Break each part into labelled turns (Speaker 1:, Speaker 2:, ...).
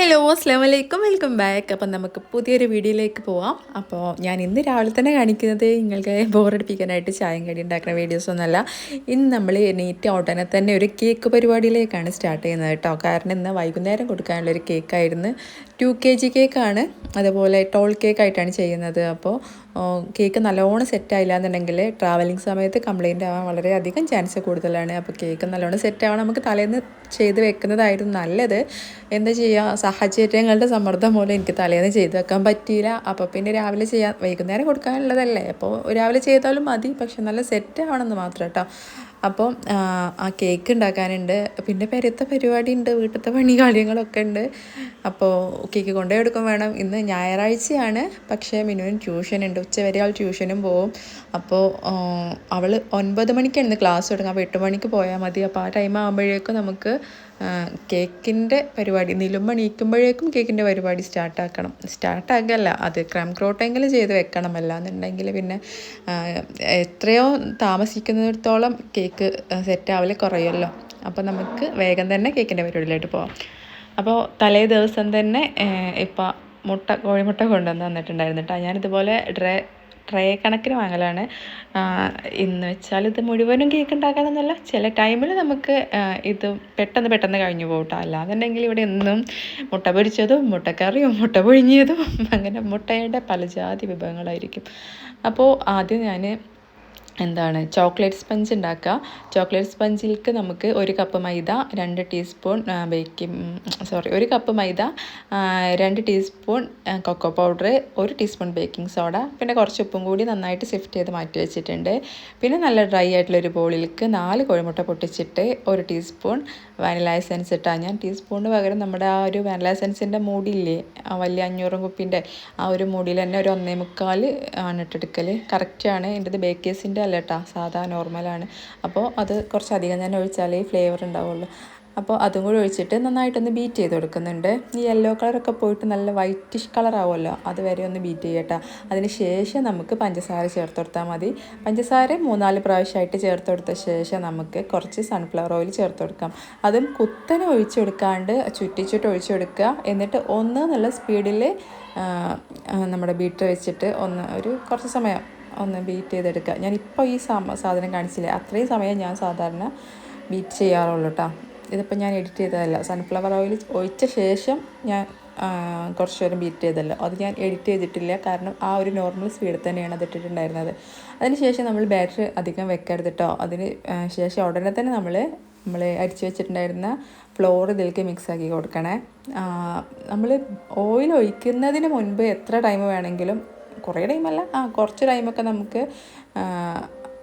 Speaker 1: Hello അസ്ലാം വലൈക്കും welcome back. അപ്പം നമുക്ക് പുതിയൊരു വീഡിയോയിലേക്ക് പോവാം. അപ്പോൾ ഞാൻ ഇന്ന് രാവിലെ തന്നെ കാണിക്കുന്നത് നിങ്ങൾക്ക് ബോറടിപ്പിക്കാനായിട്ട് ചായം കടി ഉണ്ടാക്കുന്ന വീഡിയോസ് ഒന്നുമല്ല. ഇന്ന് നമ്മൾ നീറ്റ് ഉടനെ തന്നെ ഒരു കേക്ക് പരിപാടിയിലേക്കാണ് സ്റ്റാർട്ട് ചെയ്യുന്നത് കേട്ടോ. കാരണം ഇന്ന് വൈകുന്നേരം കൊടുക്കാനുള്ള ഒരു കേക്കായിരുന്നു. ടു കെ ജി കേക്കാണ്. അതുപോലെ ടോൾ കേക്കായിട്ടാണ് ചെയ്യുന്നത്. അപ്പോൾ കേക്ക് നല്ലോണം സെറ്റായില്ല എന്നുണ്ടെങ്കിൽ ട്രാവലിംഗ് സമയത്ത് കംപ്ലയിന്റ് ആവാൻ വളരെയധികം ചാൻസ് കൂടുതലാണ്. അപ്പോൾ കേക്ക് നല്ലോണം സെറ്റ് ആവാൻ നമുക്ക് തലേന്ന് ചെയ്ത് വെക്കുന്നതായിരുന്നു നല്ലത്. എന്താ ചെയ്യുക സാഹചര്യങ്ങളുടെ സമ്മർദ്ദം മൂലം എനിക്ക് തലേന്ന് ചെയ്തു വെക്കാൻ പറ്റിയില്ല. അപ്പോൾ പിന്നെ രാവിലെ ചെയ്യാൻ വൈകുന്നേരം കൊടുക്കാനുള്ളതല്ലേ? അപ്പോൾ രാവിലെ ചെയ്താലും മതി പക്ഷെ നല്ല സെറ്റ് ആവണമെന്ന് മാത്രം കേട്ടോ അപ്പോൾ ആ കേക്ക് ഉണ്ടാക്കാനുണ്ട്. പിന്നെ പെരത്തെ പരിപാടി ഉണ്ട് വീട്ടിലത്തെ പണി കാര്യങ്ങളൊക്കെ ഉണ്ട്. അപ്പോൾ കേക്ക് കൊണ്ടേ എടുക്കും വേണം. ഇന്ന് ഞായറാഴ്ചയാണ്. പക്ഷേ മിനുവിന് ട്യൂഷൻ ഉണ്ട്. ഉച്ച വരെ ആൾ ട്യൂഷനും പോവും. അപ്പോൾ അവൾ ഒൻപത് മണിക്കാണ് ഇന്ന് ക്ലാസ് തുടങ്ങുക. അപ്പോൾ എട്ട് മണിക്ക് പോയാൽ മതി. അപ്പോൾ ആ ടൈം ആകുമ്പോഴേക്കും നമുക്ക് കേക്കിന്റെ പരിപാടി നിലുമ്പ എണീക്കുമ്പോഴേക്കും കേക്കിന്റെ പരിപാടി സ്റ്റാർട്ടാക്കണം. സ്റ്റാർട്ടാക്കല്ല അത് ക്രം ക്രോട്ടെങ്കിലും ചെയ്ത് വെക്കണം. അല്ലാന്നുണ്ടെങ്കിൽ പിന്നെ എത്രയോ താമസിക്കുന്നിടത്തോളം കേക്ക് സെറ്റാവൽ കുറയുമല്ലോ. അപ്പോൾ നമുക്ക് വേഗം തന്നെ കേക്കിന്റെ പരിപാടിയിലോട്ട് പോവാം. അപ്പോൾ തലേ ദിവസം തന്നെ ഇപ്പം മുട്ട കോഴിമുട്ട കൊണ്ടുവന്ന് തന്നിട്ടുണ്ടായിരുന്നു കേട്ടോ. ഞാനിതുപോലെ ഡ്രൈ ട്രേ കണക്കിന് വാങ്ങലാണ്. എന്ന് വെച്ചാൽ ഇത് മുഴുവനും കേക്ക് ഉണ്ടാക്കാനൊന്നുമല്ല. ചില ടൈമിൽ നമുക്ക് ഇത് പെട്ടെന്ന് പെട്ടെന്ന് കഴിഞ്ഞു പോകട്ടോ അല്ലാന്നുണ്ടെങ്കിൽ ഇവിടെ എന്നും മുട്ട പൊരിച്ചതും മുട്ടക്കറിയും മുട്ട പൊഴിഞ്ഞതും അങ്ങനെ മുട്ടയുടെ പലജാതി വിഭവങ്ങളായിരിക്കും. അപ്പോൾ ആദ്യം ഞാൻ എന്താണ്? ചോക്ലേറ്റ് സ്പഞ്ച് ഉണ്ടാക്കുക. ചോക്ലേറ്റ് സ്പഞ്ചിലേക്ക് നമുക്ക് ഒരു കപ്പ് മൈദ രണ്ട് ടീസ്പൂൺ ബേക്കിംഗ് സോറി ഒരു കപ്പ് മൈദ രണ്ട് ടീസ്പൂൺ കൊക്കോ പൗഡർ ഒരു ടീസ്പൂൺ ബേക്കിംഗ് സോഡ പിന്നെ കുറച്ച് ഉപ്പും കൂടി നന്നായിട്ട് സിഫ്റ്റ് ചെയ്ത് മാറ്റി വെച്ചിട്ടുണ്ട്. പിന്നെ നല്ല ഡ്രൈ ആയിട്ടുള്ളൊരു ബോളിലേക്ക് നാല് കോഴിമുട്ട പൊട്ടിച്ചിട്ട് ഒരു ടീസ്പൂൺ വാനില എസൻസ് ഇട്ടാൽ ഞാൻ. ടീസ്പൂണിന് പകരം നമ്മുടെ ആ ഒരു വാനില എസൻസിന്റെ മൂടിയില്ലേ ആ വലിയ അഞ്ഞൂറും കുപ്പിന്റെ ആ ഒരു മൂടിയിൽ തന്നെ ഒരു ഒന്നേ മുക്കാൽ ആണ് ഇട്ടെടുക്കൽ കറക്റ്റാണ് എന്റെത് ബേക്കേഴ്സിന്റെ അല്ല കേട്ടോ സാധാ നോർമലാണ്. അപ്പോൾ അത് കുറച്ചധികം ഞാൻ ഒഴിച്ചാലേ ഫ്ലേവർ ഉണ്ടാവുള്ളൂ. അപ്പോൾ അതും കൂടി ഒഴിച്ചിട്ട് നന്നായിട്ടൊന്ന് ബീറ്റ് ചെയ്ത് കൊടുക്കുന്നുണ്ട്. ഈ യെല്ലോ കളറൊക്കെ പോയിട്ട് നല്ല വൈറ്റിഷ് കളർ ആവുമല്ലോ അതുവരെ ഒന്ന് ബീറ്റ് ചെയ്യട്ടോ. അതിന് ശേഷം നമുക്ക് പഞ്ചസാര ചേർത്ത് കൊടുത്താൽ മതി. പഞ്ചസാര മൂന്നാൽ പ്രാവശ്യമായിട്ട് ചേർത്ത് കൊടുത്ത ശേഷം നമുക്ക് കുറച്ച് സൺഫ്ലവർ ഓയിൽ ചേർത്ത് കൊടുക്കാം. അതും കുത്തനെ ഒഴിച്ചു കൊടുക്കാണ്ട് ചുറ്റിച്ചുട്ട് ഒഴിച്ചു കൊടുക്കുക. എന്നിട്ട് ഒന്ന് നല്ല സ്പീഡിൽ നമ്മുടെ ബീറ്റർ വെച്ചിട്ട് ഒന്ന് ഒരു കുറച്ച് സമയം ഒന്ന് ബീറ്റ് ചെയ്തെടുക്കുക ഞാനിപ്പോൾ ഈ സാധനം കാണിച്ചില്ലേ? അത്രയും സമയം ഞാൻ സാധാരണ ബീറ്റ് ചെയ്യാറുള്ളൂ കേട്ടോ ഇതിപ്പോൾ ഞാൻ എഡിറ്റ് ചെയ്തതല്ല. സൺഫ്ലവർ ഓയിൽ ഒഴിച്ച ശേഷം ഞാൻ കുറച്ച് നേരം ബീറ്റ് ചെയ്തല്ലോ അത് ഞാൻ എഡിറ്റ് ചെയ്തിട്ടില്ല. കാരണം ആ ഒരു നോർമൽ സ്പീഡിൽ തന്നെയാണ് അത് ഇട്ടിട്ടുണ്ടായിരുന്നത്. അതിനുശേഷം നമ്മൾ ബാറ്ററി അധികം വെക്കരുത് കേട്ടോ അതിന് ശേഷം ഉടനെ തന്നെ നമ്മൾ നമ്മൾ അടിച്ചു വെച്ചിട്ടുണ്ടായിരുന്ന ഫ്ലോർ ഇതിലേക്ക് മിക്സ് ആക്കി കൊടുക്കണേ. നമ്മൾ ഓയിൽ ഒഴിക്കുന്നതിന് മുൻപ് എത്ര ടൈം വേണമെങ്കിലും കുറേ ടൈമല്ല ആ കുറച്ച് ടൈമൊക്കെ നമുക്ക്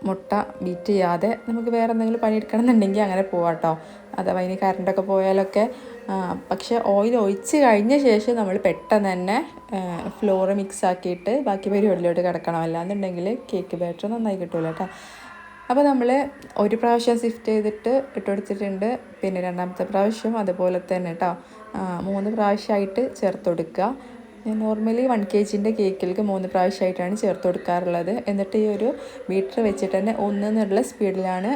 Speaker 1: മുട്ട ബീറ്റ് ചെയ്യാതെ നമുക്ക് വേറെ എന്തെങ്കിലും പണിയെടുക്കണം എന്നുണ്ടെങ്കിൽ അങ്ങനെ പോവാം കേട്ടോ അഥവാ ഇനി കറണ്ടൊക്കെ പോയാലൊക്കെ പക്ഷേ ഓയിൽ ഒഴിച്ച് കഴിഞ്ഞ ശേഷം നമ്മൾ പെട്ടെന്ന് തന്നെ ഫ്ലോറ് മിക്സ് ആക്കിയിട്ട് ബാക്കി പരിപാടിയിലോട്ട് കിടക്കണം. അല്ലാന്നുണ്ടെങ്കിൽ കേക്ക് ബാറ്റർ നന്നായി കിട്ടുമല്ലോ കേട്ടോ അപ്പോൾ നമ്മൾ ഒരു പ്രാവശ്യം സിഫ്റ്റ് ചെയ്തിട്ട് ഇട്ട് കൊടുത്തിട്ടുണ്ട്. പിന്നെ രണ്ടാമത്തെ പ്രാവശ്യം അതുപോലെ തന്നെ കേട്ടോ മൂന്ന് പ്രാവശ്യമായിട്ട് ചേർത്ത് കൊടുക്കുക ഞാൻ നോർമലി വൺ കെ ജിന്റെ കേക്കിലേക്ക് മൂന്ന് പ്രാവശ്യമായിട്ടാണ് ചേർത്ത് കൊടുക്കാറുള്ളത്. എന്നിട്ട് ഈ ഒരു മീറ്റർ വെച്ചിട്ട് തന്നെ ഒന്നെന്നുള്ള സ്പീഡിലാണ്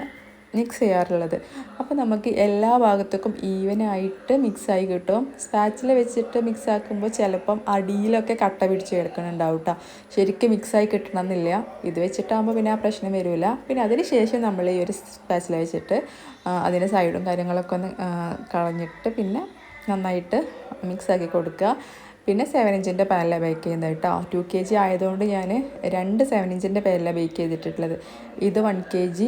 Speaker 1: മിക്സ് ചെയ്യാറുള്ളത്. അപ്പോൾ നമുക്ക് എല്ലാ ഭാഗത്തേക്കും ഈവനായിട്ട് മിക്സായി കിട്ടും. സ്പാച്ചിൽ വെച്ചിട്ട് മിക്സ് ആക്കുമ്പോൾ ചിലപ്പം അടിയിലൊക്കെ കട്ട പിടിച്ച് കിടക്കുന്നുണ്ടാവും കേട്ടോ ശരിക്കും മിക്സായി കിട്ടണമെന്നില്ല. ഇത് വെച്ചിട്ടാകുമ്പോൾ പിന്നെ ആ പ്രശ്നം വരില്ല പിന്നെ അതിന് ശേഷം നമ്മൾ ഈ ഒരു സ്പാച്ചിൽ വെച്ചിട്ട് അതിന്റെ സൈഡും കാര്യങ്ങളൊക്കെ ഒന്ന് കളഞ്ഞിട്ട് പിന്നെ നന്നായിട്ട് മിക്സാക്കി കൊടുക്കുക. പിന്നെ സെവൻ ഇഞ്ചിന്റെ പാനലാണ് ബേക്ക് ചെയ്യുന്നത് കേട്ടോ. ടു കെ ജി ആയതുകൊണ്ട് ഞാൻ രണ്ട് സെവൻ ഇഞ്ചിന്റെ പാനലാണ് ബേക്ക് ചെയ്തിട്ടുള്ളത്. ഇത് വൺ കെ ജി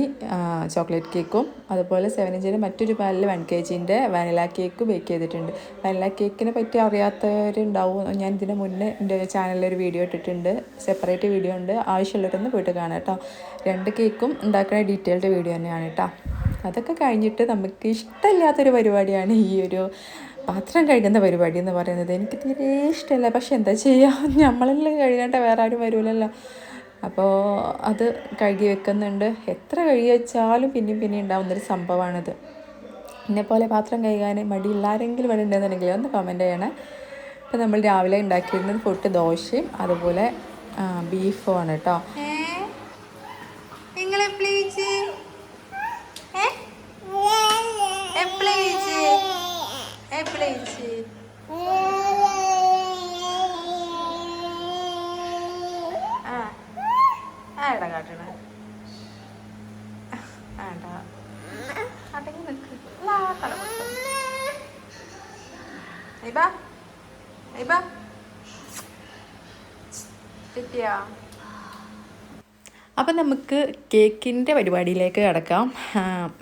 Speaker 1: ചോക്ലേറ്റ് കേക്കും അതുപോലെ സെവൻ ഇഞ്ചിന്റെ മറ്റൊരു പാനിൽ വൺ കെ ജിന്റെ വനില കേക്ക് ബേക്ക് ചെയ്തിട്ടുണ്ട്. വനില കേക്കിനെ പറ്റി അറിയാത്തവരുണ്ടാവും. ഞാൻ ഇതിന് മുന്നേ എന്റെ ചാനലിൽ ഒരു വീഡിയോ ഇട്ടിട്ടുണ്ട്. സെപ്പറേറ്റ് വീഡിയോ ഉണ്ട്. ആവശ്യമുള്ളവരൊന്ന് പോയിട്ട് കാണാം കേട്ടോ. രണ്ട് കേക്കും ഉണ്ടാക്കുന്ന ഡീറ്റെയിൽഡ് വീഡിയോ തന്നെയാണ് കേട്ടോ. അതൊക്കെ കഴിഞ്ഞിട്ട് നമുക്ക് ഇഷ്ടമില്ലാത്തൊരു പരിപാടിയാണ് ഈ ഒരു പാത്രം കഴുകുന്ന പരിപാടി എന്ന് പറയുന്നത് എനിക്ക് തീരെ ഇഷ്ടമല്ല. പക്ഷെ എന്താ ചെയ്യുക നമ്മളെല്ലാം കഴുകേണ്ട വേറെ ആരും വരില്ലല്ലോ അപ്പോൾ അത് കഴുകി വെക്കുന്നുണ്ട്. എത്ര കഴുകി വെച്ചാലും പിന്നെയും പിന്നെയും ഉണ്ടാവുന്നൊരു സംഭവമാണിത്. എന്നെപ്പോലെ പാത്രം കഴുകാൻ മടിയുള്ള ആരെങ്കിലും ഇവിടെ ഉണ്ടെന്നുണ്ടെങ്കിൽ ഒന്ന് കമന്റ് ചെയ്യണേ. ഇപ്പം നമ്മൾ രാവിലെ ഉണ്ടാക്കിയിരുന്നത് പൊട്ട് ദോശയും അതുപോലെ ബീഫും ആണ് കേട്ടോ
Speaker 2: നിങ്ങളെ പ്ലീസ് എപ്പോഴേച്ച് ആ.
Speaker 1: ആടാ കാട്ടണ ആടാ അടങ്ങി നിൽക്ക്. ഇബാ ഇബാ കിട്ടിയാ. അപ്പം നമുക്ക് കേക്കിന്റെ പരിപാടിയിലേക്ക് കിടക്കാം.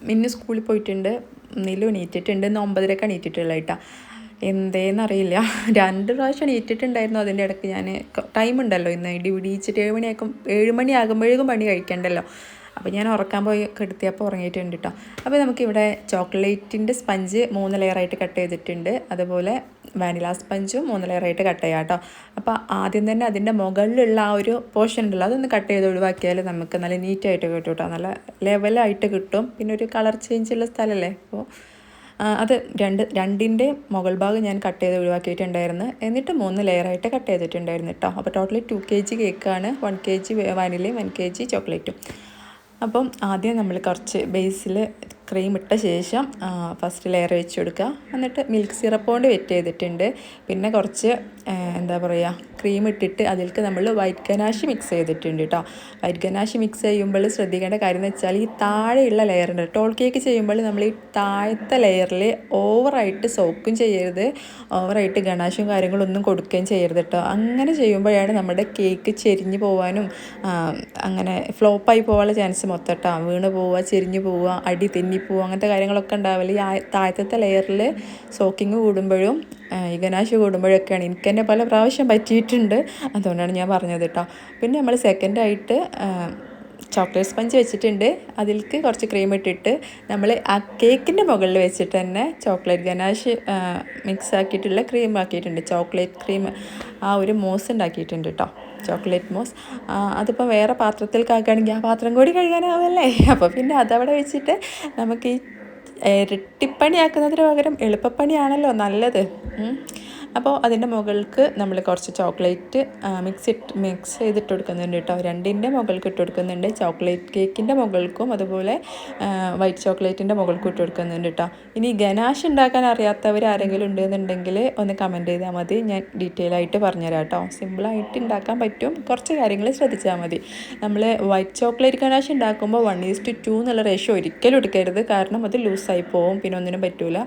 Speaker 1: മിന്നു സ്കൂളിൽ പോയിട്ടുണ്ട്. നിലു എണീറ്റിട്ടുണ്ട്. ഇന്ന് ഒമ്പതരക്കാണ് എണീറ്റിട്ടുള്ള കേട്ടോ. എന്തേന്നറിയില്ല. രണ്ട് പ്രാവശ്യം എണീറ്റിട്ടുണ്ടായിരുന്നു. അതിന്റെ ഇടയ്ക്ക് ഞാൻ ടൈം ഉണ്ടല്ലോ ഇന്ന്. ഇടി പിടിച്ചിട്ട് ഏഴ് മണിയാക്കും ഏഴ് മണിയാകുമ്പോഴേക്കും പണി കഴിക്കണ്ടല്ലോ. അപ്പോൾ ഞാൻ ഉറക്കാൻ പോയി കെടുത്തിയപ്പോൾ ഉറങ്ങിയിട്ടുണ്ട് കേട്ടോ അപ്പോൾ നമുക്കിവിടെ ചോക്ലേറ്റിന്റെ സ്പഞ്ച് മൂന്ന് ലെയറായിട്ട് കട്ട് ചെയ്തിട്ടുണ്ട്. അതുപോലെ വാനില സ്പഞ്ചും മൂന്ന് ലെയറായിട്ട് കട്ട് ചെയ്യാം കേട്ടോ അപ്പോൾ ആദ്യം തന്നെ അതിന്റെ മുകളിലുള്ള ആ ഒരു പോർഷൻ ഉണ്ടല്ലോ അതൊന്ന് കട്ട് ചെയ്ത് ഒഴിവാക്കിയാൽ നമുക്ക് നല്ല നീറ്റായിട്ട് കിട്ടും കേട്ടോ നല്ല ലെവലായിട്ട് കിട്ടും. പിന്നെ ഒരു കളർ ചേഞ്ച് ഉള്ള സ്ഥലമല്ലേ അപ്പോൾ അത് രണ്ട് രണ്ടിന്റെ മുകൾ ഭാഗം ഞാൻ കട്ട് ചെയ്ത് ഒഴിവാക്കിയിട്ടുണ്ടായിരുന്നു. എന്നിട്ട് മൂന്ന് ലെയറായിട്ട് കട്ട് ചെയ്തിട്ടുണ്ടായിരുന്നു കേട്ടോ അപ്പോൾ ടോട്ടലി ടു കെ ജി കേക്കാണ് വൺ കെ ജി വാനിലയും വൺ കെ ജി ചോക്ലേറ്റും അപ്പം ആദ്യം നമ്മൾ കുറച്ച് ബേസിൽ ക്രീം ഇട്ട ശേഷം ഫസ്റ്റ് ലെയർ വെച്ച് കൊടുക്കുക. എന്നിട്ട് മിൽക്ക് സിറപ്പ് കൊണ്ട് വെറ്റ് ചെയ്തിട്ടുണ്ട്. പിന്നെ കുറച്ച് എന്താ പറയുക ക്രീം ഇട്ടിട്ട് അതിൽക്ക് നമ്മൾ വൈറ്റ് ഗനാഷ് മിക്സ് ചെയ്തിട്ടുണ്ട് കേട്ടോ വൈറ്റ് ഗനാഷ് മിക്സ് ചെയ്യുമ്പോൾ ശ്രദ്ധിക്കേണ്ട കാര്യം എന്ന് വെച്ചാൽ ഈ താഴെയുള്ള ലെയർ ഉണ്ട് ടോൾ കേക്ക് ചെയ്യുമ്പോൾ നമ്മൾ ഈ താഴത്തെ ലെയറിൽ ഓവറായിട്ട് സോക്കും ചെയ്യരുത്. ഓവറായിട്ട് ഗണാഷും കാര്യങ്ങളൊന്നും കൊടുക്കുകയും ചെയ്യരുത് കേട്ടോ അങ്ങനെ ചെയ്യുമ്പോഴാണ് നമ്മുടെ കേക്ക് ചെരിഞ്ഞു പോകാനും അങ്ങനെ ഫ്ലോപ്പായി പോകാനുള്ള ചാൻസ് മൊത്തം കേട്ടോ വീണ് പോവുക ചെരിഞ്ഞ് പോവുക അടി തെന്നിപ്പോവുക അങ്ങനത്തെ കാര്യങ്ങളൊക്കെ ഉണ്ടാവില്ല ഈ താഴത്തെ ലെയറിൽ സോക്കിങ് കൂടുമ്പോഴും ഈ ഗനാശ് കൂടുമ്പോഴൊക്കെയാണ്. എനിക്ക് തന്നെ പല പ്രാവശ്യം പറ്റിയിട്ടുണ്ട്. അതുകൊണ്ടാണ് ഞാൻ പറഞ്ഞത് കേട്ടോ പിന്നെ നമ്മൾ സെക്കൻഡായിട്ട് ചോക്ലേറ്റ് സ്പഞ്ച് വെച്ചിട്ടുണ്ട്. അതിലേക്ക് കുറച്ച് ക്രീം ഇട്ടിട്ട് നമ്മൾ ആ കേക്കിന്റെ മുകളിൽ വെച്ചിട്ട് തന്നെ ചോക്ലേറ്റ് ഗനാഷ് മിക്സ് ആക്കിയിട്ടുള്ള ക്രീം ആക്കിയിട്ടുണ്ട്. ചോക്ലേറ്റ് ക്രീം ആ ഒരു മോസ് ഉണ്ടാക്കിയിട്ടുണ്ട് കേട്ടോ ചോക്ലേറ്റ് മോസ് അതിപ്പോൾ വേറെ പാത്രത്തിൽ കാക്കുകയാണെങ്കിൽ ആ പാത്രം കൂടി കഴുകാനാവല്ലേ? അപ്പോൾ പിന്നെ അതവിടെ വെച്ചിട്ട് നമുക്ക് ഈ ഇരട്ടിപ്പണിയാക്കുന്നതിന് പകരം എളുപ്പപ്പണിയാണല്ലോ നല്ലത്. അപ്പോൾ അതിന്റെ മുകൾക്ക് നമ്മൾ കുറച്ച് ചോക്ലേറ്റ് മിക്സ് ഇട്ട് മിക്സ് ചെയ്തിട്ട് കൊടുക്കുന്നുണ്ട് കേട്ടോ. രണ്ടിന്റെ മുകൾക്ക് ഇട്ട് കൊടുക്കുന്നുണ്ട് ചോക്ലേറ്റ് കേക്കിന്റെ മുകൾക്കും അതുപോലെ വൈറ്റ് ചോക്ലേറ്റിന്റെ മുകൾക്കും ഇട്ട് കൊടുക്കുന്നുണ്ട് കേട്ടോ. ഇനി ഗനാഷ് ഉണ്ടാക്കാൻ അറിയാത്തവർ ആരെങ്കിലും ഉണ്ടെന്നുണ്ടെങ്കിൽ ഒന്ന് കമന്റ് ചെയ്താൽ മതി. ഞാൻ ഡീറ്റെയിൽ ആയിട്ട് പറഞ്ഞുതരാം കേട്ടോ. സിമ്പിളായിട്ട് ഉണ്ടാക്കാൻ പറ്റും. കുറച്ച് കാര്യങ്ങൾ ശ്രദ്ധിച്ചാൽ മതി. നമ്മൾ വൈറ്റ് ചോക്ലേറ്റ് ഗനാഷ് ഉണ്ടാക്കുമ്പോൾ വൺ ഈസ്റ്റ് ടു എന്നുള്ള റേഷ്യോ ഒരിക്കലും എടുക്കരുത്. കാരണം അത് ലൂസായി പോവും. പിന്നെ ഒന്നിനും പറ്റില്ല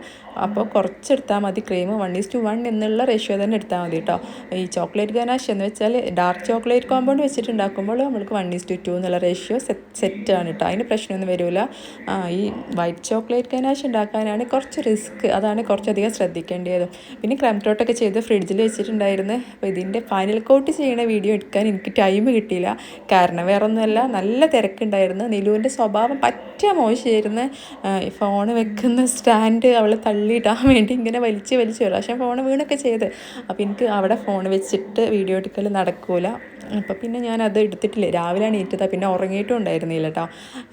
Speaker 1: അപ്പോൾ കുറച്ചെടുത്താൽ മതി. ക്രീം വൺ ഈസ്റ്റ് വൺ എന്നുള്ള ഉള്ള റേഷ്യോ തന്നെ എടുത്താൽ മതി കേട്ടോ ഈ ചോക്ലേറ്റ് ഗനാഷ് എന്ന് വെച്ചാൽ ഡാർക്ക് ചോക്ലേറ്റ് കോമ്പൗണ്ട് വെച്ചിട്ടുണ്ടാക്കുമ്പോൾ നമ്മൾക്ക് വൺ ഈസ് ടു എന്നുള്ള റേഷ്യോ സെറ്റ് സെറ്റാണ് കേട്ടോ അതിന് പ്രശ്നമൊന്നും വരില്ല ഈ വൈറ്റ് ചോക്ലേറ്റ് ഗനാഷ് ഉണ്ടാക്കാനാണ് കുറച്ച് റിസ്ക് അതാണ് കുറച്ചധികം ശ്രദ്ധിക്കേണ്ടത് പിന്നെ ക്രംറ്റോട്ടൊക്കെ ചെയ്ത് ഫ്രിഡ്ജിൽ വെച്ചിട്ടുണ്ടായിരുന്നു. അപ്പോൾ ഇതിന്റെ ഫൈനൽ കോട്ട് ചെയ്യണ വീഡിയോ എടുക്കാൻ എനിക്ക് ടൈം കിട്ടിയില്ല. കാരണം വേറെ ഒന്നുമല്ല നല്ല തിരക്കുണ്ടായിരുന്നു. നിലുവിന്റെ സ്വഭാവം പറ്റ മോശമായിരുന്നു. ഫോൺ വെക്കുന്ന സ്റ്റാൻഡ് അവൾ തള്ളിയിടാൻ വേണ്ടി ഇങ്ങനെ വലിച്ച് വലിച്ച് വരും പക്ഷേ ഫോൺ വീണൊക്കെ ചെയ്ത്. അപ്പോൾ എനിക്ക് അവിടെ ഫോൺ വെച്ചിട്ട് വീഡിയോ എടുക്കൽ നടക്കൂല. അപ്പോൾ പിന്നെ ഞാൻ അത് എടുത്തിട്ടില്ല. രാവിലെ എണീറ്റതാണ് പിന്നെ ഉറങ്ങിയിട്ടും ഉണ്ടായിരുന്നില്ല കേട്ടോ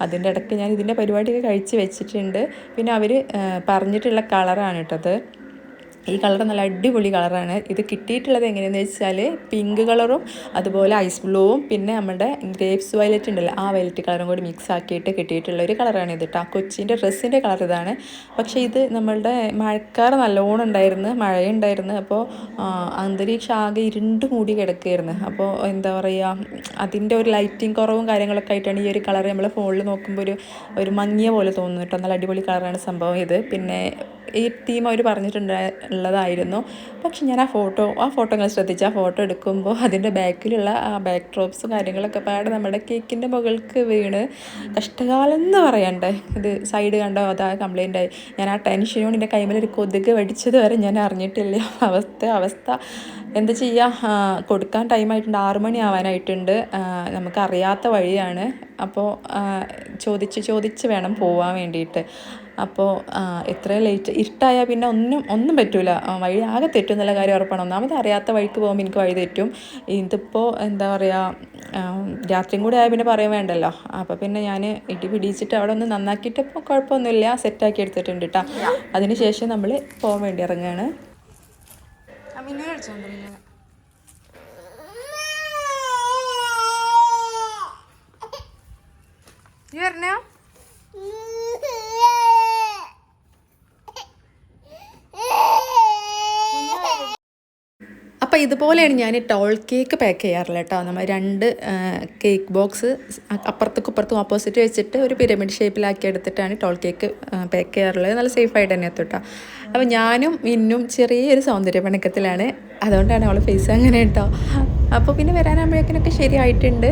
Speaker 1: അതിന്റെ ഇടയ്ക്ക് ഞാൻ ഇതിന്റെ പരിപാടിയൊക്കെ കഴിച്ച് വെച്ചിട്ടുണ്ട്. പിന്നെ അവർ പറഞ്ഞിട്ടുള്ള കളറാണ് കേട്ടത് ഈ കളർ നല്ല അടിപൊളി കളറാണ്. ഇത് കിട്ടിയിട്ടുള്ളത് എങ്ങനെയാണെന്ന് വെച്ചാൽ പിങ്ക് കളറും അതുപോലെ ഐസ് ബ്ലൂവും പിന്നെ നമ്മുടെ ഗ്രേപ്സ് വയലറ്റ് ഉണ്ടല്ലോ ആ വയലറ്റ് കളറും കൂടി മിക്സ് ആക്കിയിട്ട് കിട്ടിയിട്ടുള്ള ഒരു കളറാണ് ഇത് കേട്ടോ കൊച്ചിന്റെ ഡ്രസ്സിന്റെ കളർ ഇതാണ്. പക്ഷേ ഇത് നമ്മളുടെ മഴക്കാർ നല്ലോണം ഉണ്ടായിരുന്നു മഴയുണ്ടായിരുന്നു. അപ്പോൾ അന്തരീക്ഷം ആകെ ഇരുണ്ട് മൂടി കിടക്കുകയായിരുന്നു. അപ്പോൾ എന്താ പറയുക അതിന്റെ ഒരു ലൈറ്റിംഗ് കുറവും കാര്യങ്ങളൊക്കെ ആയിട്ടാണ് ഈ ഒരു കളർ നമ്മൾ ഫോണിൽ നോക്കുമ്പോൾ ഒരു ഒരു മങ്ങിയ പോലെ തോന്നുന്നു കേട്ടോ നല്ല അടിപൊളി കളറാണ് സംഭവം ഇത്. പിന്നെ ഈ തീം അവർ പറഞ്ഞിട്ടുണ്ട് ഉള്ളതായിരുന്നു. പക്ഷെ ഞാൻ ആ ഫോട്ടോ ആ ഫോട്ടോ നിങ്ങൾ ശ്രദ്ധിച്ച് ആ ഫോട്ടോ എടുക്കുമ്പോൾ അതിന്റെ ബാക്കിലുള്ള ആ ബാക്ക് ഡ്രോപ്സും കാര്യങ്ങളൊക്കെ പാടെ നമ്മുടെ കേക്കിന്റെ മുകൾക്ക് വീണ് കഷ്ടകാലം എന്ന് പറയണ്ടേ. ഇത് സൈഡ് കണ്ടോ? അതാ കംപ്ലൈന്റ് ആയി. ഞാൻ ആ ടെൻഷനോട് എന്റെ ഒരു കൊതുക് വടിച്ചത് വരെ ഞാൻ അറിഞ്ഞിട്ടില്ല. അവസ്ഥ അവസ്ഥ. എന്താ ചെയ്യുക കൊടുക്കാൻ ടൈമായിട്ടുണ്ട് ആറു മണി ആവാനായിട്ടുണ്ട്. നമുക്കറിയാത്ത വഴിയാണ്. അപ്പോൾ ചോദിച്ച് ചോദിച്ച് വേണം പോവാൻ വേണ്ടിയിട്ട്. അപ്പോൾ എത്ര ലേറ്റ് ഇരുട്ടായാൽ പിന്നെ ഒന്നും ഒന്നും പറ്റില്ല വഴി ആകെ തെറ്റും എന്നുള്ള കാര്യം ഉറപ്പാണ്. ഒന്നാമത് അറിയാത്ത വഴിക്ക് പോകുമ്പോൾ എനിക്ക് വഴി തെറ്റും. ഇതിപ്പോൾ എന്താ പറയുക രാത്രിയും കൂടെ ആയാൽ പിന്നെ പറയാൻ വേണ്ടല്ലോ. അപ്പോൾ പിന്നെ ഞാൻ ഇടി പിടിച്ചിട്ട് അവിടെ ഒന്ന് നന്നാക്കിയിട്ട് ഇപ്പോൾ കുഴപ്പമൊന്നുമില്ല. സെറ്റാക്കി എടുത്തിട്ടുണ്ട് കേട്ടോ അതിന് ശേഷം നമ്മൾ പോകാൻ വേണ്ടി ഇറങ്ങുകയാണ്
Speaker 2: മിന്നു കളിച്ചോണ്ടിരുന്നു നീ പറഞ്ഞോ
Speaker 1: അപ്പോൾ ഇതുപോലെയാണ് ഞാൻ ടോൾ കേക്ക് പാക്ക് ചെയ്യാറില്ല കേട്ടോ. നമ്മൾ രണ്ട് കേക്ക് ബോക്സ് അപ്പുറത്തും ഇപ്പുറത്തും ഓപ്പോസിറ്റ് വെച്ചിട്ട് ഒരു പിരമിഡ് ഷേപ്പിലാക്കി എടുത്തിട്ടാണ് ടോൾ കേക്ക് പാക്ക് ചെയ്യാറുള്ളത്. നല്ല സേഫായിട്ട് തന്നെ എത്തും കേട്ടോ. അപ്പോൾ ഞാനും ഇന്നും ചെറിയൊരു സൗന്ദര്യ പിണക്കത്തിലാണ് അതുകൊണ്ടാണ് അവളെ ഫേസ് അങ്ങനെ കേട്ടോ. അപ്പോൾ പിന്നെ വരാനാകുമ്പോഴേക്കിനൊക്കെ ശരിയായിട്ടുണ്ട്.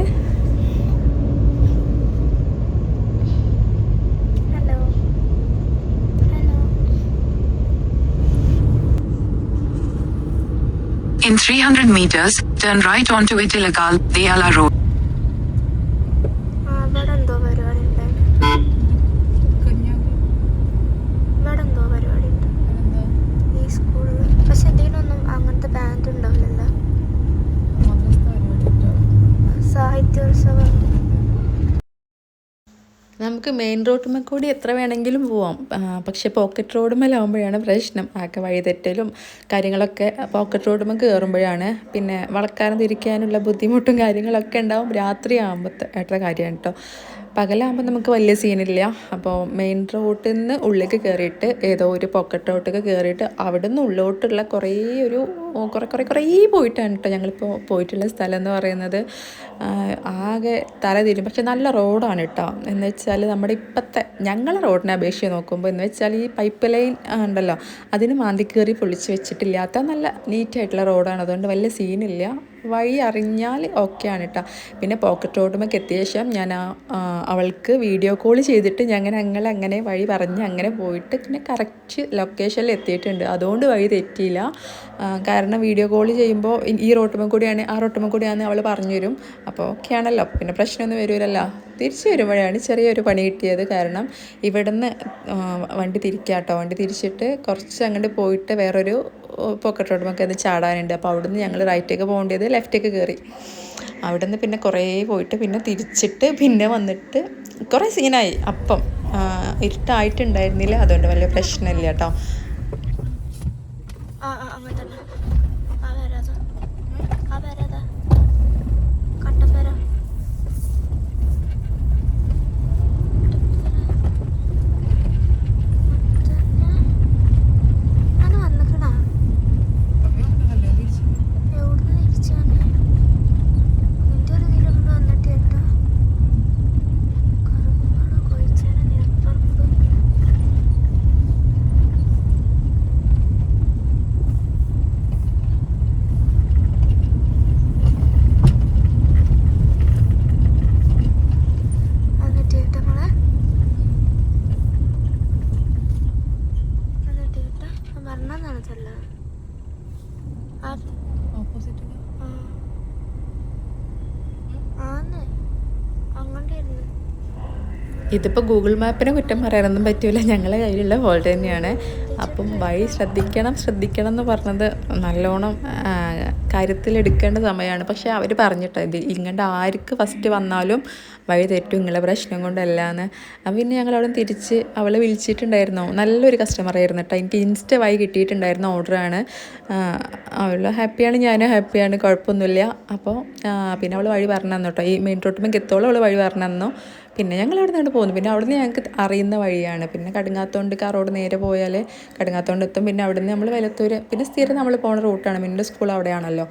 Speaker 3: In 300 meters, turn right onto Itilagal, Deyala Road.
Speaker 1: നമുക്ക് മെയിൻ റോഡുമേ കൂടി എത്ര വേണമെങ്കിലും പോവാം. പക്ഷേ പോക്കറ്റ് റോഡുമേലാവുമ്പോഴാണ് പ്രശ്നം. ആകെ വഴിതെറ്റലും കാര്യങ്ങളൊക്കെ പോക്കറ്റ് റോഡുമേ കയറുമ്പോഴാണ് പിന്നെ വളക്കാനും തിരിക്കാനുള്ള ബുദ്ധിമുട്ടും കാര്യങ്ങളൊക്കെ ഉണ്ടാവും. രാത്രി ആകുമ്പോഴത്തെ കാര്യമാണ് കേട്ടോ പകലാകുമ്പോൾ നമുക്ക് വലിയ സീനില്ല. അപ്പോൾ മെയിൻ റോട്ടിൽ നിന്ന് ഉള്ളിലേക്ക് കയറിയിട്ട് ഏതോ ഒരു പോക്കറ്റ് റോട്ടൊക്കെ കയറിയിട്ട് അവിടെ നിന്ന് ഉള്ളോട്ടുള്ള കുറേ ഒരു കുറേ കുറേ കുറേ പോയിട്ടാണ് കേട്ടോ ഞങ്ങളിപ്പോൾ പോയിട്ടുള്ള സ്ഥലം എന്ന് പറയുന്നത്. ആകെ തല തിരും പക്ഷെ നല്ല റോഡാണ് കേട്ടോ എന്ന് വെച്ചാൽ നമ്മുടെ ഇപ്പോഴത്തെ ഞങ്ങളെ റോഡിനെ അപേക്ഷിച്ച് നോക്കുമ്പോൾ എന്ന് വെച്ചാൽ ഈ പൈപ്പ് ലൈൻ ഉണ്ടല്ലോ അതിന് മാന്തി കയറി പൊളിച്ച് വെച്ചിട്ടില്ലാത്ത നല്ല നീറ്റായിട്ടുള്ള റോഡാണ്. അതുകൊണ്ട് വലിയ സീനില്ല വഴി അറിഞ്ഞാൽ ഓക്കെയാണ് കേട്ടോ പിന്നെ പോക്കറ്റ് റോഡുമൊക്കെ എത്തിയ ശേഷം ഞാൻ അവൾക്ക് വീഡിയോ കോൾ ചെയ്തിട്ട് ഞങ്ങൾ ഞങ്ങൾ അങ്ങനെ വഴി പറഞ്ഞ് അങ്ങനെ പോയിട്ട് പിന്നെ കറക്റ്റ് ലൊക്കേഷനിൽ എത്തിയിട്ടുണ്ട്. അതുകൊണ്ട് വഴി തെറ്റിയില്ല. കാരണം വീഡിയോ കോൾ ചെയ്യുമ്പോൾ ഈ- റോട്ടുമ്മ കൂടിയാണ് ആ റോട്ടുമ്മ കൂടിയാണ് അവൾ പറഞ്ഞു തരും അപ്പോൾ ഓക്കെ ആണല്ലോ പിന്നെ പ്രശ്നമൊന്നും വരില്ലല്ലോ തിരിച്ചു വരുമ്പോഴാണ് ചെറിയൊരു പണി കിട്ടിയത്. കാരണം ഇവിടുന്ന് വണ്ടി തിരിക്കാട്ടോ വണ്ടി തിരിച്ചിട്ട് കുറച്ച് അങ്ങോട്ട് പോയിട്ട് വേറൊരു പോക്കറ്റ് റോഡുമൊക്കെ അത് ചാടാനുണ്ട്. അപ്പോൾ അവിടുന്ന് ഞങ്ങൾ റൈറ്റേക്ക് പോകേണ്ടത് ലെഫ്റ്റേക്ക് കയറി അവിടുന്ന് പിന്നെ കുറേ പോയിട്ട് പിന്നെ തിരിച്ചിട്ട് പിന്നെ വന്നിട്ട് കുറേ സീനായി അപ്പം ഇരുട്ടായിട്ടുണ്ടായിരുന്നില്ല. അതുകൊണ്ട് വലിയ പ്രശ്നമില്ല കേട്ടോ
Speaker 4: ആ ആ അങ്ങനെ തന്നെ ആ വരാതാ ആ വരാതാ കട്ടപ്പര അത് വന്നിക്കണാ എവിടുന്ന് തിരിച്ചു വന്നെ നിന്റെ ഒരു ഇതിലും കൊണ്ട് വന്നിട്ട് കേട്ടോ കറുകുമാട കൊയിച്ചാന നിരപ്പറമ്പ് എന്നിട്ട് കേട്ടോ മോളെ എന്നിട്ട് കേട്ടോ പറഞ്ഞതാണ് ചെല്ല ആ ആന്ന് അങ്ങോട്ടായിരുന്നു
Speaker 1: ഇതിപ്പോൾ ഗൂഗിൾ മാപ്പിനെ കുറ്റം പറയാനൊന്നും പറ്റില്ല ഞങ്ങളുടെ കയ്യിലുള്ള ഫോൾട്ട് തന്നെയാണ്. അപ്പം വഴി ശ്രദ്ധിക്കണം ശ്രദ്ധിക്കണം എന്ന് പറഞ്ഞത് നല്ലോണം കാര്യത്തിലെടുക്കേണ്ട സമയമാണ്. പക്ഷേ അവർ പറഞ്ഞിട്ടോ ഇത്. ഇങ്ങോട്ട് ആർക്ക് ഫസ്റ്റ് വന്നാലും വഴി തെറ്റും നിങ്ങളെ പ്രശ്നം കൊണ്ടല്ലാന്ന്. അപ്പം പിന്നെ ഞങ്ങൾ അവിടെ തിരിച്ച് അവളെ വിളിച്ചിട്ടുണ്ടായിരുന്നു. നല്ലൊരു കസ്റ്റമർ ആയിരുന്നു കേട്ടോ എനിക്ക് ഇൻസ്റ്റ വഴി കിട്ടിയിട്ടുണ്ടായിരുന്ന ഓർഡറാണ് അവൾ ഹാപ്പിയാണ് ഞാനും ഹാപ്പിയാണ് കുഴപ്പമൊന്നുമില്ല. അപ്പോൾ പിന്നെ അവൾ വഴി പറഞ്ഞു തന്നു കേട്ടോ ഈ മെയിൻ റോട്ടുമ്പോൾ എത്തോളം അവൾ വഴി പറഞ്ഞു തന്നു പിന്നെ ഞങ്ങൾ അവിടെ നിന്ന് പോകുന്നത്? പിന്നെ അവിടെ നിന്ന് ഞങ്ങൾക്ക് അറിയുന്ന വഴിയാണ്. പിന്നെ കടുങ്ങാത്തോണ്ട് ആ നേരെ പോയാൽ കടുങ്ങാത്തോണ്ട് എത്തും. പിന്നെ അവിടെ നിന്ന് നമ്മൾ വലത്തൂർ പിന്നെ സ്ഥിരം നമ്മൾ പോണ റൂട്ടാണ്. മിന്റെ സ്കൂൾ അവിടെയാണല്ലോ.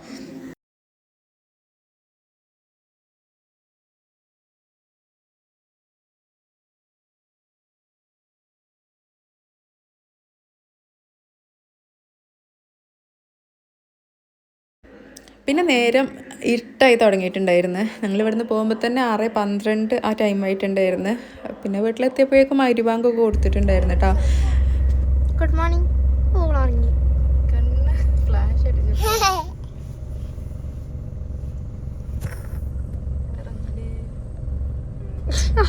Speaker 1: പിന്നെ നേരം ഇരുട്ടായി തുടങ്ങിയിട്ടുണ്ടായിരുന്നു. ഞങ്ങൾ ഇവിടുന്ന് പോകുമ്പോൾ തന്നെ ആറ് പന്ത്രണ്ട് ആ ടൈം ആയിട്ടുണ്ടായിരുന്നു. പിന്നെ വീട്ടിലെത്തിയപ്പോഴേക്കും അരിവാങ്കൊക്കെ കൊടുത്തിട്ടുണ്ടായിരുന്നു കേട്ടോ
Speaker 4: ഗുഡ് മോർണിംഗ്
Speaker 1: ഫ്ലാഷ് അടിച്ചു.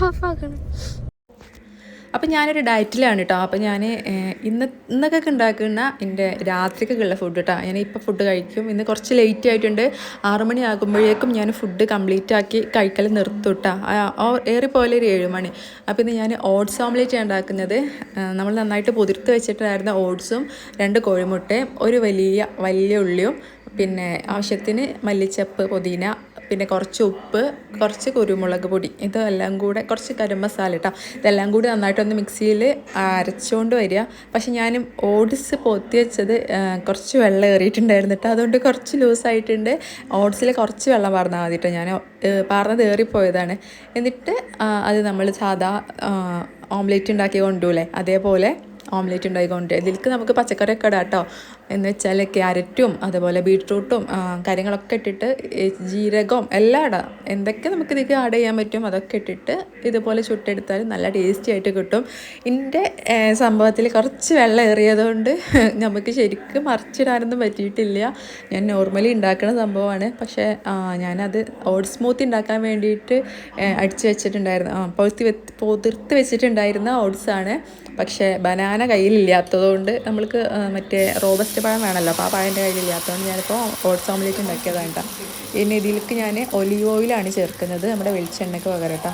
Speaker 4: ഓഫാക്കണം
Speaker 1: അപ്പം ഞാനൊരു ഡയറ്റിലാണ് കേട്ടോ അപ്പം ഞാൻ ഇന്ന് ഇന്നൊക്കെ ഉണ്ടാക്കുന്ന എന്റെ രാത്രിക്കൊക്കെയുള്ള ഫുഡ് കേട്ടോ ഞാൻ ഇപ്പോൾ ഫുഡ് കഴിക്കും. ഇന്ന് കുറച്ച് ലേറ്റ് ആയിട്ടുണ്ട്. ആറു മണി ആകുമ്പോഴേക്കും ഞാൻ ഫുഡ് കംപ്ലീറ്റ് ആക്കി കഴിക്കൽ നിർത്തും കേട്ടോ ഏറിപ്പോലെ ഒരു ഏഴ് മണി. അപ്പോൾ ഇന്ന് ഞാൻ ഓട്സ് ഓംലേറ്റ് ഉണ്ടാക്കുന്നത്. നമ്മൾ നന്നായിട്ട് പുതിർത്ത് വെച്ചിട്ടായിരുന്ന ഓട്സും രണ്ട് കോഴിമുട്ടയും ഒരു വലിയ വലിയ ഉള്ളിയും പിന്നെ ആവശ്യത്തിന് മല്ലിച്ചപ്പ് പുതിന പിന്നെ കുറച്ച് ഉപ്പ് കുറച്ച് കുരുമുളക് പൊടി ഇതെല്ലാം കൂടെ കുറച്ച് ഗരം മസാല കേട്ടോ ഇതെല്ലാം കൂടി നന്നായിട്ടൊന്ന് മിക്സിയിൽ അരച്ചുകൊണ്ട് വരിക. പക്ഷെ ഞാൻ ഓട്സ് പൊത്തി വെച്ചത് കുറച്ച് വെള്ളം ഏറിയിട്ടുണ്ടായിരുന്നു കേട്ടോ അതുകൊണ്ട് കുറച്ച് ലൂസായിട്ടുണ്ട്. ഓട്സിൽ കുറച്ച് വെള്ളം പാർന്നാൽ മതി കേട്ടോ ഞാൻ പാർന്നത് ഏറിപ്പോയതാണ്. എന്നിട്ട് അത് നമ്മൾ സാധാ ഓംലേറ്റ് ഉണ്ടാക്കി കൊണ്ടുപോലേ അതേപോലെ ഓംലേറ്റ് ഉണ്ടാക്കി കൊണ്ടുപോയി ഇതിലേക്ക് നമുക്ക് പച്ചക്കറിയൊക്കെ ഇടാം കേട്ടോ എന്ന് വെച്ചാൽ ക്യാരറ്റും അതുപോലെ ബീട്രൂട്ടും കാര്യങ്ങളൊക്കെ ഇട്ടിട്ട് ജീരകവും എല്ലാം ഇടാം എന്തൊക്കെ നമുക്ക് ഇതിലേക്ക് ആഡ് ചെയ്യാൻ പറ്റും അതൊക്കെ ഇട്ടിട്ട് ഇതുപോലെ ചുട്ടെടുത്താൽ നല്ല ടേസ്റ്റി ആയിട്ട് കിട്ടും. എന്റെ സംഭവത്തിൽ കുറച്ച് വെള്ളം ഏറിയതുകൊണ്ട് നമുക്ക് ശരിക്കും മറിച്ചിടാനൊന്നും പറ്റിയിട്ടില്ല. ഞാൻ നോർമലി ഉണ്ടാക്കുന്ന സംഭവമാണ്. പക്ഷേ ഞാനത് ഓട്സ് സ്മൂത്ത് ഉണ്ടാക്കാൻ വേണ്ടിയിട്ട് അടിച്ചു വെച്ചിട്ടുണ്ടായിരുന്നു. പൊതിർത്തി പൊതിർത്ത് വെച്ചിട്ടുണ്ടായിരുന്ന ഓട്സാണ് പക്ഷേ ബനാന കയ്യിലില്ലാത്തതുകൊണ്ട് നമ്മൾക്ക് മറ്റേ റോബസ്റ്റ് പഴം വേണമല്ലോ. അപ്പോൾ ആ പഴം എന്റെ കയ്യിലില്ലാത്തതുകൊണ്ട് ഞാനിപ്പോൾ ഓട്സ് ഓംലേറ്റ് ഉണ്ടാക്കിയതാണ് കേട്ടോ. ഇനി ഇതിലേക്ക് ഞാൻ ഒലിവ് ഓയിലാണ് ചേർക്കുന്നത്. നമ്മുടെ വെളിച്ചെണ്ണയ്ക്ക് പകരം കേട്ടോ.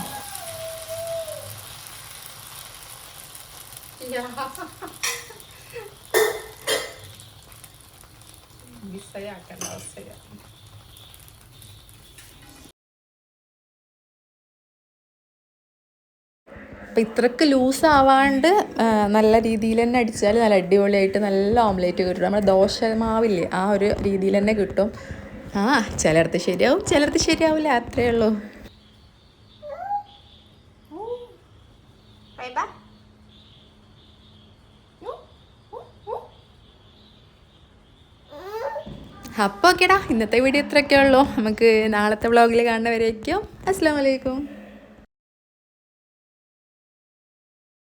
Speaker 1: അപ്പം ഇത്രക്ക് ലൂസ് ആവാണ്ട് നല്ല രീതിയിൽ തന്നെ അടിച്ചാൽ നല്ല അടിപൊളിയായിട്ട് നല്ല ഓംലേറ്റ് കിട്ടും. നമ്മുടെ ദോശ മാവില്ലേ ആ ഒരു രീതിയിൽ തന്നെ കിട്ടും. ആ ചിലർത്ത് ശരിയാവും ചിലർത്ത് ശരിയാവില്ല അത്രേ ഉള്ളൂ. അപ്പോൾ ഓക്കേടാ ഇന്നത്തെ വീഡിയോ ഇത്രയൊക്കെ ഉള്ളൂ. നമുക്ക് നാളത്തെ വ്ളോഗിൽ കാണുന്നവരേക്കും അസ്സാം വലൈക്കും